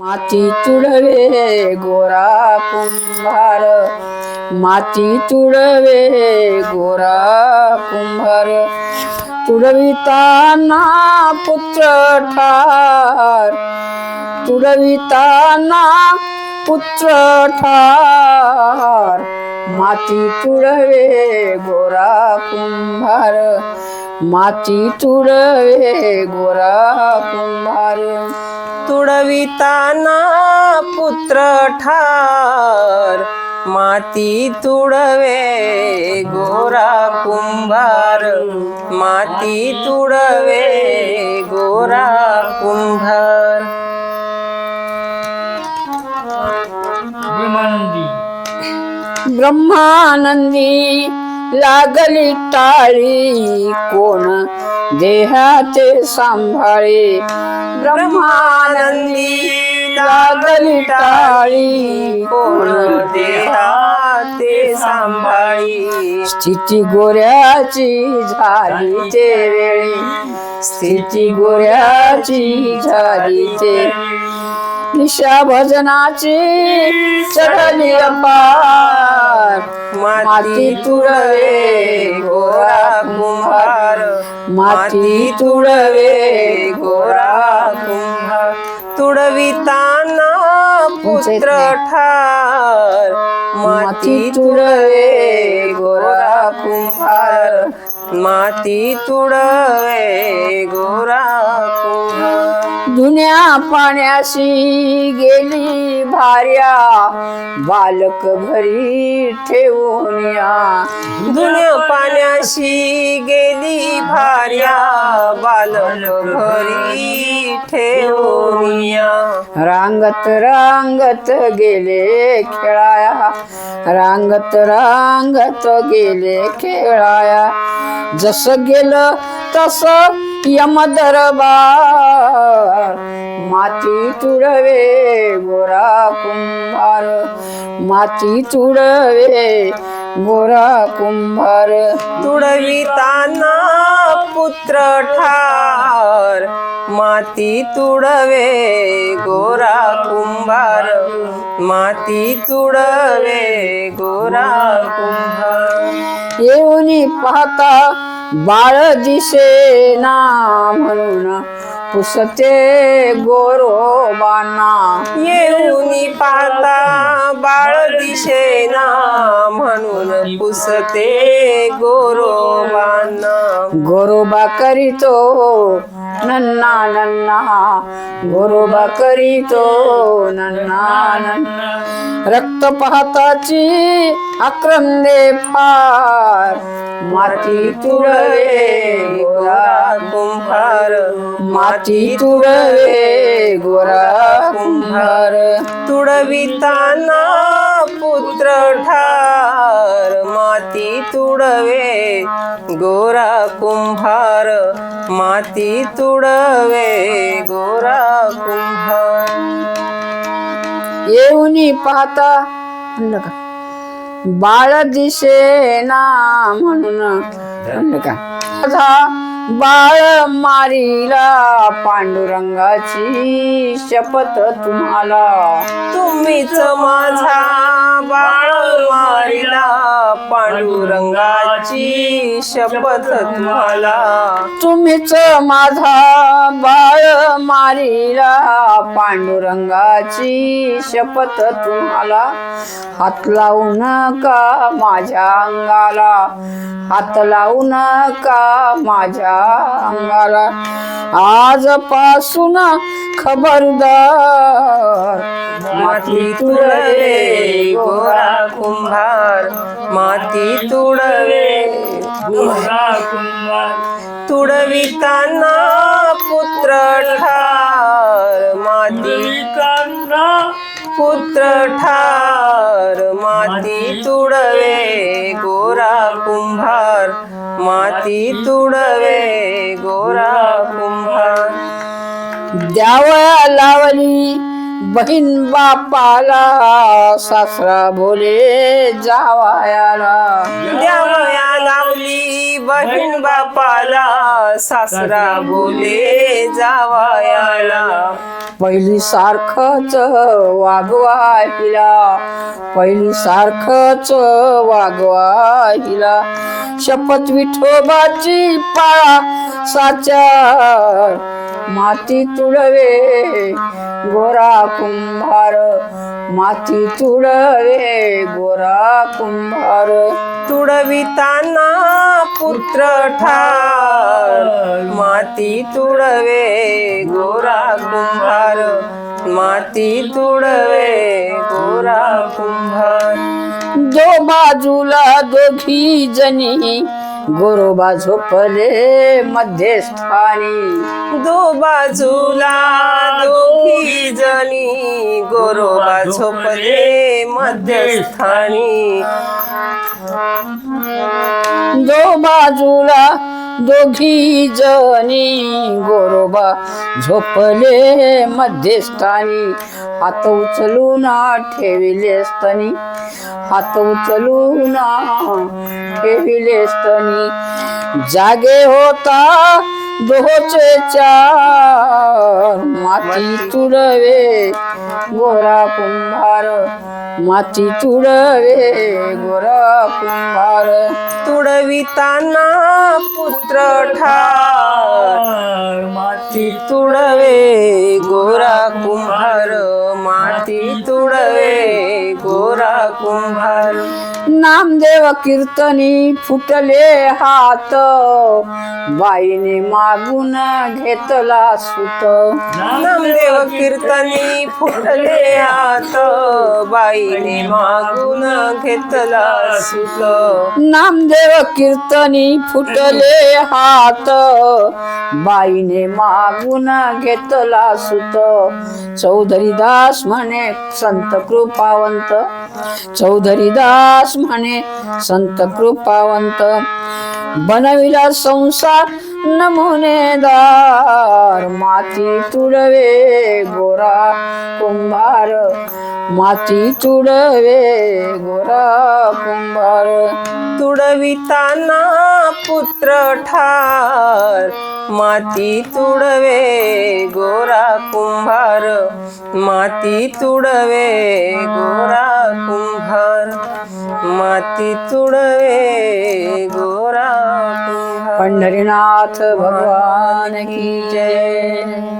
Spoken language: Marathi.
माती तुडवे गोरा कुंभार. माती तुडवे गोरा कुंभार. तुडविताना पुत्र ठार. तुडविताना पुत्र ठार. माती तुडवे गोरा कुंभार. माती तुडवे गोरा कुंभार. तुडविताना पुत्र ठार. माती तुडवे गोरा कुंभार. माती तुडवे गोरा कुंभार. ब्रह्मानंदी. लागली टाळी कोण देहाचे सांभाळे ब्रह्मानंदी लागली टाळी. कोण देहाते सांभाळी? स्थिती गोऱ्याची झाली ते वेळी. स्थिती गोऱ्याची झाली ते निशा भजनाची चढली अपार माती तुळवे गोरा कुंभार. माती तुळवे गोरा कुंभार. तुडविताना पुत्र ठार. माती तुळवे गोरा कुंभार. माती तुडवे गोरा जुन्या दुन्या पाण्याशी गेली भार्या. बालक घरी ठेवून या. पाण्याशी गेली भार्या. बालक घरी ठेवून या. रांगत रांगत गेले खेळाया. रांगत रांगत गेले खेळाया. जस गेलं तसं यम दरबार माती तुडवे गोरा कुंभार माती तुडवे गोरा कुंभार. तुडविताना पुत्र ठार माती तुडवे गोरा कुंभार माती तुडवे गोरा कुंभार. येऊनी पाहता बाळ दिसेना म्हणून पुसते गोरोबाना. येऊनी पाहता बाळ दिशेना म्हणून पुसते गोरोबाना. गोरोबा करीतो नन्ना नन्ना गोरोबा करीतो नन्ना नन्ना. रक्त पाहताची आक्रंदे फार माती तुडवे गोरा कुंभार. माती तुडवे गोरा कुंभार. तुडविताना पुत्र ठार माती तुडवे गोरा कुंभार माती तुडवे गोरा कुंभार. येऊनी पाहता बाळ दिसेना म्हणून का बाळ मारीला पांडुरंगाची शपथ तुम्हाला. तुम्हीच माझा बाळ मारिला पांडुरंगाची शपथ तुम्हाला. तुम्हीच माझा बाळ मारीला पांडुरंगाची शपथ तुम्हाला. हात लावू नका माझ्या अंगाला. हात लावू नका माझ्या अंगाला आजपासून खबरदार. माती तुडवे गोरा कुंभार. माती तुडवे गोरा कुंभार. तुडविताना पुत्र ठार. माती पुत्र ठार. माती तुडवे गोरा कुंभार. द्यावया लावली बहीण बापाला सासरा बोले जावायाला. द्यावया लावली बहीण बापाला सासरा बोले जावायाला. पहिली सारखंच वागवा हिला. पहिली सारखंच वागवा हिला. शपथ विठोबाची पाळा साचार माती तुळवे. गोरा कुंभार माती तुळवे गोरा कुंभार. तुडविताना पुत्र ठार माती तुडवे गोरा कुंभार माती तुडवे गोरा कुंभार. दो बाजूला दोघी जणी गोरोबा झोपले मध्यस्थानी. दो बाजूला दोघी जणी गोरोबा झोपले मध्यस्थानी. दो बाजूला दोघी जणी गोरोबा झोपले मध्यस्थानी. हात उचलून ठेविले स्तनी हात उचलून ठेविले स्तनी जागे होता दोहोचे चार माती तुडवे. गोरा कुंभार माती तुडवे गोरा कुंभार. तुडविताना पुत्र ठार. माती तुडवे गोरा कुंभार. माती तुडवे गोरा कुंभार. नामदेव कीर्तनी फुटले हात. बाईने मागून घेतला सुत. नामदेव कीर्तनी फुटले हात. बाईने मागून घेतला सुत. नामदेव कीर्तनी फुटले हात. बाईने मागून घेतला सुत. चौधरी दास म्हणे संत कृपावंत. चौधरी दास म्हणे संत कृपावंत बनविला संसार नमुनेदार माती तुडवे गोरा कुंभार माती तुडवे गोरा कुंभार. तुडविताना पुत्र ठार. माती तुडवे गोरा कुंभार. माती तुडवे गोरा कुंभार. माती तुडवे गोरा कुंभार. पंढरीनाथ भगवान की जय.